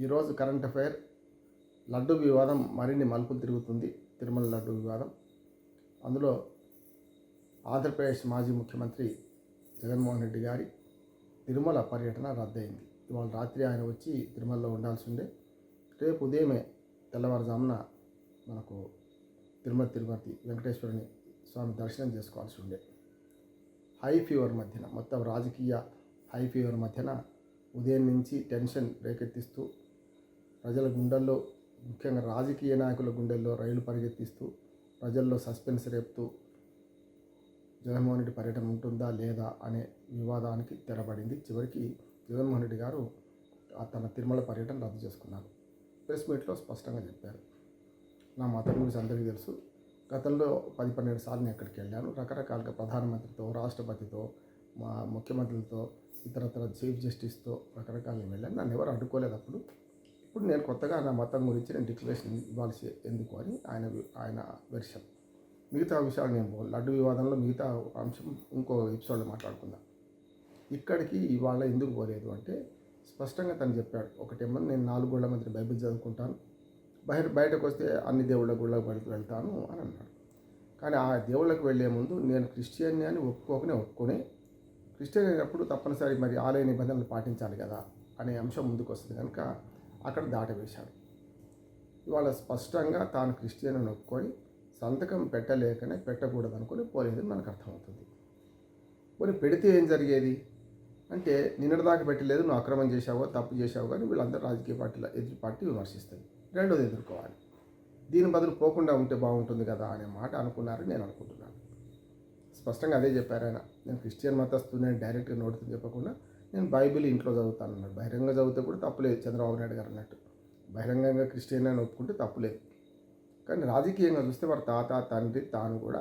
ఈరోజు current affair laddu వివాదం మరిన్ని మలుపులు తిరుగుతుంది. తిరుమల లడ్డు వివాదం. అందులో ఆంధ్రప్రదేశ్ మాజీ ముఖ్యమంత్రి జగన్మోహన్ రెడ్డి గారి తిరుమల పర్యటన రద్దయింది. ఇవాళ రాత్రి ఆయన వచ్చి తిరుమలలో ఉండాల్సి ఉండే రేపు ఉదయమే తెల్లవారుజామున మనకు తిరుమల తిరుపతి వెంకటేశ్వరుని స్వామి దర్శనం చేసుకోవాల్సి ఉండే. హై ఫీవర్ మధ్యన మొత్తం రాజకీయ హై ఫీవర్ మధ్యన ఉదయం నుంచి టెన్షన్ రేకెత్తిస్తూ ప్రజల గుండెల్లో ముఖ్యంగా రాజకీయ నాయకుల గుండెల్లో రైలు పరిగెత్తిస్తూ ప్రజల్లో సస్పెన్స్ రేపుతూ జగన్మోహన్ రెడ్డి పర్యటన ఉంటుందా లేదా అనే వివాదానికి తెరబడింది. చివరికి జగన్మోహన్ రెడ్డి గారు తన తిరుమల పర్యటన రద్దు చేసుకున్నారు. ప్రెస్ మీట్లో స్పష్టంగా చెప్పారు. నా మతం గురించి అందరికీ తెలుసు. గతంలో పది పన్నెండు సార్లు నేను ఎక్కడికి వెళ్ళాను. రకరకాలుగా ప్రధానమంత్రితో రాష్ట్రపతితో మా ముఖ్యమంత్రులతో ఇతరతర చీఫ్ జస్టిస్తో రకరకాలుగా వెళ్ళాను నన్ను ఎవరు అడ్డుకోలేదు అప్పుడు. ఇప్పుడు నేను కొత్తగా నా మతం గురించి నేను డిక్లరేషన్ ఇవ్వాల్సి ఎందుకు అని ఆయన ఆయన వెర్షన్. మిగతా విషయాలు నేను లడ్డు వివాదంలో మిగతా అంశం ఇంకో ఎపిసోడ్లో మాట్లాడుకుందాం. ఇక్కడికి ఇవాళ ఎందుకు పోలేదు అంటే స్పష్టంగా తను చెప్పాడు. ఒకటేమో నేను నాలుగు గుళ్ళ మధ్య బైబిల్ చదువుకుంటాను. బయట బయటకు వస్తే అన్ని దేవుళ్ళ గుళ్ళకు బయటకు వెళ్తాను అని అన్నాడు. కానీ ఆ దేవుళ్ళకి వెళ్ళే ముందు నేను క్రిస్టియన్ అని ఒప్పుకోకనే ఒప్పుకొని క్రిస్టియన్ అయినప్పుడు తప్పనిసరి మరి ఆలయ నిబంధనలు పాటించాలి కదా అనే అంశం ముందుకు వస్తుంది కనుక అక్కడ దాటవేశాడు. ఇవాళ స్పష్టంగా తాను క్రిస్టియన్ అని ఒప్పుకొని సంతకం పెట్టలేకనే పెట్టకూడదు అనుకుని పోలేదని మనకు అర్థమవుతుంది. పోనీ పెడితే ఏం జరిగేది? అంటే నిన్నటిదాకా పెట్టలేదు నువ్వు అక్రమం చేశావో తప్పు చేశావు కానీ వీళ్ళందరూ రాజకీయ పార్టీల ఎదురు పార్టీ విమర్శిస్తుంది. రెండోది ఎదుర్కోవాలి. దీని బదులు పోకుండా ఉంటే బాగుంటుంది కదా అనే మాట అనుకున్నారని నేను అనుకుంటున్నాను. స్పష్టంగా అదే చెప్పారు ఆయన. నేను క్రిస్టియన్ మతస్తుని డైరెక్ట్గా నోటితో చెప్పకుండా నేను బైబిల్ ఇంట్లో చదువుతాను అన్నాడు బహిరంగ చదివితే కూడా తప్పులేదు చంద్రబాబు నాయుడు గారు అన్నట్టు. బహిరంగంగా క్రిస్టియన్ అని ఒప్పుకుంటే తప్పులేదు కానీ రాజకీయంగా చూస్తే వారి తాత తండ్రి తాను కూడా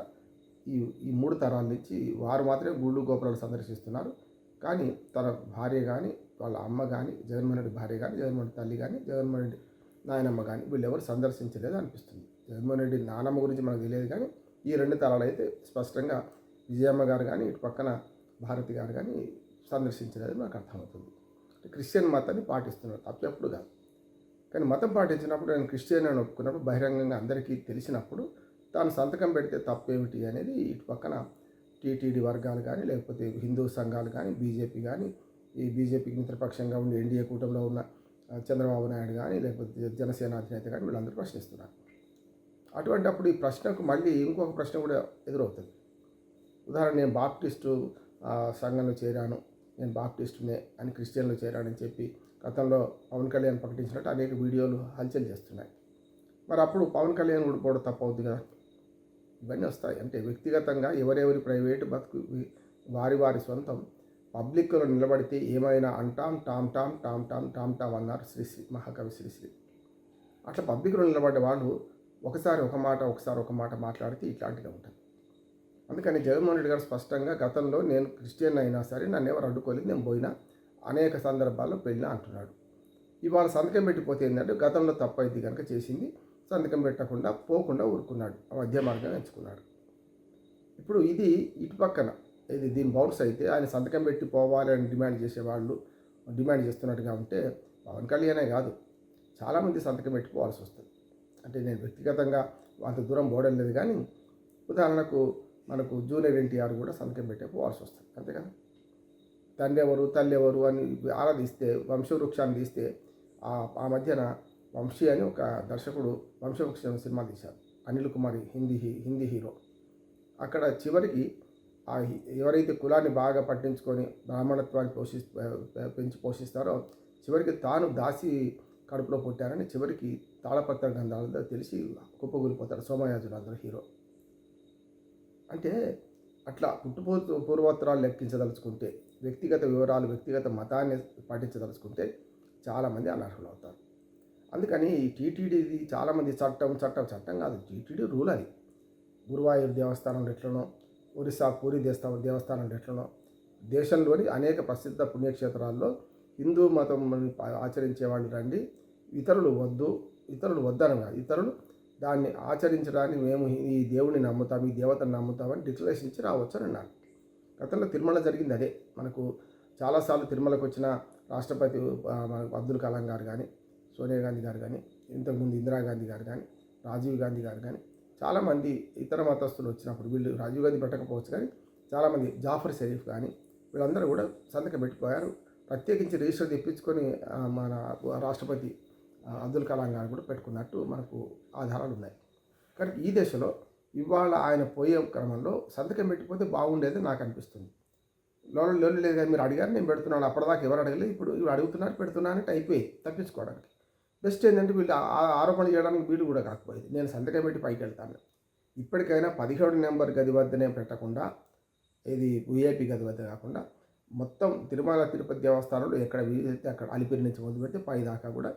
ఈ ఈ మూడు తరాల నుంచి వారు మాత్రమే గుళ్ళు గోపురాలు సందర్శిస్తున్నారు. కానీ తన భార్య కానీ వాళ్ళ అమ్మ కానీ జగన్మోహన్ రెడ్డి భార్య కానీ జగన్మోహన్ రెడ్డి తల్లి కానీ జగన్మోహన్ రెడ్డి నాయనమ్మ కానీ వీళ్ళు ఎవరు సందర్శించలేదు అనిపిస్తుంది. జగన్మోహన్ రెడ్డి నానమ్మ గురించి మనకు తెలియదు కానీ ఈ రెండు తరాలు అయితే స్పష్టంగా విజయమ్మ గారు కానీ ఇటు పక్కన భారతి గారు కానీ సందర్శించినది నాకు అర్థమవుతుంది. క్రిస్టియన్ మతాన్ని పాటిస్తున్నారు తప్పెప్పుడు కాదు. కానీ మతం పాటించినప్పుడు నేను క్రిస్టియన్ అని ఒప్పుకున్నప్పుడు బహిరంగంగా అందరికీ తెలిసినప్పుడు తాను సంతకం పెడితే తప్పేమిటి అనేది ఇటు పక్కన టీటీడీ వర్గాలు కానీ లేకపోతే హిందూ సంఘాలు కానీ బీజేపీ కానీ ఈ బీజేపీకి మిత్రపక్షంగా ఉండి ఎన్డీఏ కూటమిలో ఉన్న చంద్రబాబు నాయుడు కానీ లేకపోతే జనసేన అధినేత కానీ వీళ్ళందరూ ప్రశ్నిస్తున్నారు. అటువంటి అప్పుడు ఈ ప్రశ్నకు మళ్ళీ ఇంకొక ప్రశ్న కూడా ఎదురవుతుంది. ఉదాహరణ నేను బాప్టిస్టు సంఘంలో చేరాను. నేను బాప్టిస్టునే అని క్రిస్టియన్లో చేరానని చెప్పి గతంలో పవన్ కళ్యాణ్ ప్రకటించినట్టు అనేక వీడియోలు హల్చల్ చేస్తున్నాయి. మరి అప్పుడు పవన్ కళ్యాణ్ కూడా పోవడం తప్పవుద్ది కదా? ఇవన్నీ వస్తాయి. అంటే వ్యక్తిగతంగా ఎవరెవరి ప్రైవేటు బతుకు వారి వారి సొంతం పబ్లిక్లో నిలబడితే ఏమైనా అంటాం tom tom tom tom tom tom అన్నారు శ్రీశ్రీ మహాకవి శ్రీశ్రీ అట్లా పబ్లిక్లో నిలబడ్డ వాళ్ళు ఒకసారి ఒక మాట ఒకసారి ఒక మాట మాట్లాడితే ఇట్లాంటిగా ఉంటుంది. అందుకని జగన్మోహన్ రెడ్డి గారు స్పష్టంగా గతంలో నేను క్రిస్టియన్ అయినా సరే నన్ను ఎవరు అడ్డుకోలేదు నేను పోయినా అనేక సందర్భాల్లో పెళ్ళినా అంటున్నాడు. ఇవాళ సంతకం పెట్టిపోతే ఏంటంటే గతంలో తప్పైంది అయితే కనుక చేసింది సంతకం పెట్టకుండా పోకుండా ఊరుకున్నాడు ఆ మధ్య మార్గం ఎంచుకున్నాడు. ఇప్పుడు ఇది ఇటు పక్కన ఇది దీని బౌన్స్ అయితే ఆయన సంతకం పెట్టి పోవాలని డిమాండ్ చేసేవాళ్ళు డిమాండ్ చేస్తున్నట్టుగా ఉంటే పవన్ కళ్యాణే కాదు చాలామంది సంతకం పెట్టుకోవాల్సి వస్తుంది. అంటే నేను వ్యక్తిగతంగా అంత దూరం పోవడం లేదు కానీ ఉదాహరణకు మనకు జూనియర్ ఎన్టీఆర్ కూడా సంతకం పెట్టే పోవాల్సి వస్తుంది. అంతే కదా? తండ్రి ఎవరు తల్లి ఎవరు అని ఆరాధిస్తే వంశవృక్షాన్ని తీస్తే ఆ- మధ్యన వంశీ అని ఒక దర్శకుడు వంశవృక్షం సినిమా తీశారు. అనిల్ కుమారి హిందీ హీ- హిందీ హీరో. అక్కడ చివరికి ఆ ఎవరైతే కులాన్ని బాగా పట్టించుకొని బ్రాహ్మణత్వాన్ని పోషి పెంచి పోషిస్తారో చివరికి తాను దాసి కడుపులో పుట్టారని చివరికి తాళపత్ర గంధాలతో తెలిసి కుప్పగూలిపోతాడు సోమయాజులు అందరూ హీరో. అంటే అట్లా పుట్టుపోతు పూర్వోత్తరాలు లెక్కించదలుచుకుంటే వ్యక్తిగత వివరాలు వ్యక్తిగత మతాన్ని పాటించదలుచుకుంటే చాలామంది అనర్హులు అవుతారు అందుకని ఈ టీటీడీది చాలామంది చట్టం చట్టం చట్టం కాదు. టీటీడీ రూల్ అది. గురువాయూర్ దేవస్థానం ఎట్లనో ఒరిస్సా పూరి దేవస్థానం దేవస్థానం ఎట్లనో దేశంలోని అనేక ప్రసిద్ధ పుణ్యక్షేత్రాల్లో హిందూ మతం ఆచరించే వాళ్ళు రండి. ఇతరులు వద్దు ఇతరులు వద్దనగా ఇతరులు దాన్ని ఆచరించడానికి మేము ఈ దేవుడిని నమ్ముతాం ఈ దేవతను నమ్ముతామని డిక్లరేషన్ ఇచ్చి రావచ్చు అని అన్నారు. గతంలో తిరుమల జరిగింది అదే. మనకు చాలాసార్లు తిరుమలకు వచ్చిన రాష్ట్రపతి మన అబ్దుల్ కలాం గారు కానీ సోనియా గాంధీ గారు కానీ ఇంతకుముందు ఇందిరాగాంధీ గారు కానీ రాజీవ్ గాంధీ గారు కానీ చాలామంది ఇతర మతస్థులు వచ్చినప్పుడు వీళ్ళు రాజీవ్ గాంధీ పెట్టకపోవచ్చు కానీ చాలామంది జాఫర్ షరీఫ్ కానీ వీళ్ళందరూ కూడా సంతకం పెట్టిపోయారు ప్రత్యేకించి రిజిస్టర్ తెప్పించుకొని మన రాష్ట్రపతి అబ్దుల్ కలాం గారు కూడా పెట్టుకున్నట్టు మనకు ఆధారాలు ఉన్నాయి. కానీ ఈ దశలో ఇవాళ ఆయన పోయే క్రమంలో సంతకం పెట్టిపోతే బాగుండేది నాకు అనిపిస్తుంది. లోన్ లోన్ లేదు కానీ మీరు అడిగారు నేను పెడుతున్నాను అప్పటిదాకా ఎవరు అడగలేదు ఇప్పుడు ఇవి అడుగుతున్నారు పెడుతున్నాను అంటే అయిపోయి తప్పించుకోవడానికి. బెస్ట్ ఏంటంటే వీళ్ళు ఆ- ఆరోపణ చేయడానికి వీలు కూడా కాకపోయింది. నేను సంతకం పెట్టి పైకి వెళ్తాను. ఇప్పటికైనా పదిహేడు నెంబర్ గది వద్దనే పెట్టకుండా ఇది విఐపి గది వద్ద కాకుండా మొత్తం తిరుమల తిరుపతి దేవస్థానంలో ఎక్కడ వీలైతే అక్కడ అలిపిరి నుంచి మొదలు పెడితే పై దాకా కూడా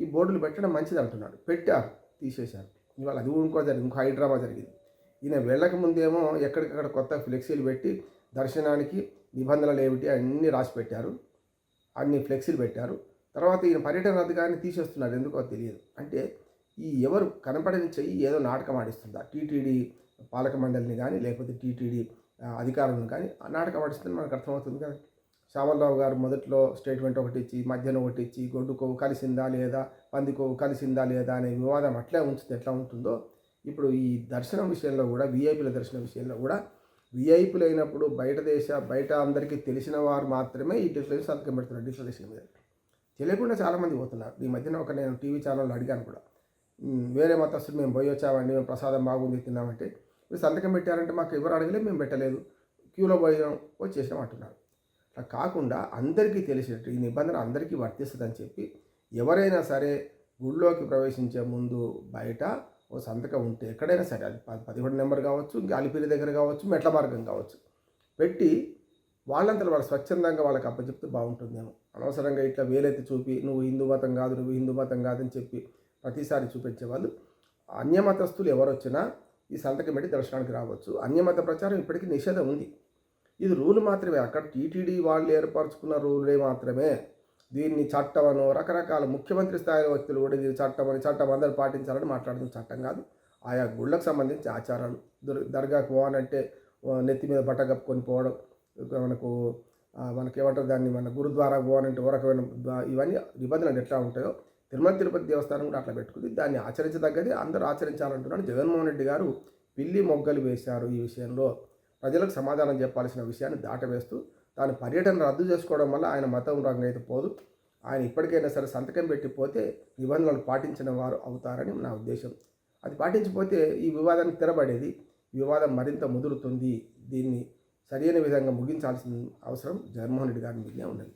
ఈ బోర్డులు పెట్టడం మంచిది అంటున్నాడు. పెట్టారు తీసేశారు. ఇవాళ అది ఇంకో జరిగింది ఇంకో హైడ్రామా జరిగింది. ఈయన వెళ్ళక ముందేమో ఎక్కడికక్కడ కొత్త ఫ్లెక్సీలు పెట్టి దర్శనానికి నిబంధనలు ఏమిటి అన్నీ రాసి పెట్టారు. అన్ని ఫ్లెక్సీలు పెట్టారు. తర్వాత ఈయన పర్యటన రద్దు కానీ తీసేస్తున్నారు ఎందుకో తెలియదు. అంటే ఈ ఎవరు కనపడని చెయ్యి ఏదో నాటకం ఆడిస్తుందా. టీటీడీ పాలక మండలిని కానీ లేకపోతే టీటీడీ అధికారులను కానీ ఆ నాటకం ఆడిస్తుంది మనకు అర్థమవుతుంది కదా. శ్యామలరావు గారు మొదట్లో స్టేట్మెంట్ ఒకటి ఇచ్చి మధ్యన ఒకటి ఇచ్చి గొడ్డు కొవ్వు కలిసిందా లేదా పంది కొవ్వు కలిసిందా లేదా అనే వివాదం అట్లే ఉంచితే ఎట్లా ఉంటుందో ఇప్పుడు ఈ దర్శనం విషయంలో కూడా విఐపీల దర్శనం విషయంలో కూడా విఐపీలు అయినప్పుడు బయట దేశ బయట అందరికీ తెలిసిన వారు మాత్రమే ఈ డిక్లరేషన్ సంతకం పెడుతున్నారు డిక్లరేషన్ మీద. తెలియకుండా చాలామంది పోతున్నారు. ఈ మధ్యన ఒక నేను టీవీ ఛానల్లో అడిగాను కూడా. వేరే మతస్థులు మేము పోయి వచ్చామండి మేము ప్రసాదం బాగుంది తిన్నామంటే మీరు సంతకం పెట్టారంటే మాకు ఎవరు అడగలేదు మేము పెట్టలేదు. క్యూలో పోయాం వచ్చేసాం అంటున్నారు. అట్లా కాకుండా అందరికీ తెలిసేటట్టు ఈ నిబంధన అందరికీ వర్తిస్తుందని చెప్పి ఎవరైనా సరే గుళ్ళోకి ప్రవేశించే ముందు బయట ఓ సంతకం ఉంటే ఎక్కడైనా సరే అది పదిహేడు నెంబర్ కావచ్చు ఇంకా దగ్గర కావచ్చు మెట్ల మార్గం కావచ్చు పెట్టి వాళ్ళంతా వాళ్ళు స్వచ్ఛందంగా వాళ్ళకి అప్పచెప్తే బాగుంటుందేమో. అనవసరంగా ఇట్లా వేలైతే చూపి నువ్వు హిందూ మతం కాదు నువ్వు హిందూ మతం కాదని చెప్పి ప్రతిసారి చూపించే వాళ్ళు అన్యమతస్తులు ఎవరొచ్చినా ఈ సంతకం పెట్టి దర్శనానికి రావచ్చు. అన్యమత ప్రచారం ఇప్పటికీ నిషేధం ఉంది. ఇది రూల్ మాత్రమే. అక్కడ టీటీడీ వాళ్ళు ఏర్పరచుకున్న రూలే మాత్రమే. దీన్ని చట్టమను రకరకాల ముఖ్యమంత్రి స్థాయిలో వ్యక్తులు కూడా ఇది చట్టం అని చట్టం అందరూ పాటించాలని మాట్లాడుతున్న చట్టం కాదు. ఆయా గుళ్ళకు సంబంధించి ఆచారాలు. దర్గాకు పోవాలంటే నెత్తి మీద బట్ట కప్పుకొని పోవడం మనకు మనకి ఏమంటారు దాన్ని మన గురుద్వారా పోవాలంటే ఓరకమైన ఇవన్నీ నిబంధనలు ఎట్లా ఉంటాయో తిరుమల తిరుపతి దేవస్థానం కూడా అట్లా పెట్టుకుంది. దాన్ని ఆచరించదగ్గది అందరూ ఆచరించాలంటున్నాడు జగన్మోహన్ రెడ్డి గారు. పిల్లి మొగ్గలు వేశారు ఈ విషయంలో. ప్రజలకు సమాధానం చెప్పాల్సిన విషయాన్ని దాటవేస్తూ తాను పర్యటన రద్దు చేసుకోవడం వల్ల ఆయన మతం రంగు అయితే పోదు. ఆయన ఇప్పటికైనా సరే సంతకం పెట్టిపోతే నిబంధనలు పాటించిన వారు అవుతారని నా ఉద్దేశం. అది పాటించిపోతే ఈ వివాదానికి తెరబడేది వివాదం మరింత ముదురుతుంది. దీన్ని సరైన విధంగా ముగించాల్సిన అవసరం జగన్మోహన్ రెడ్డి గారి మీదనే ఉన్నది.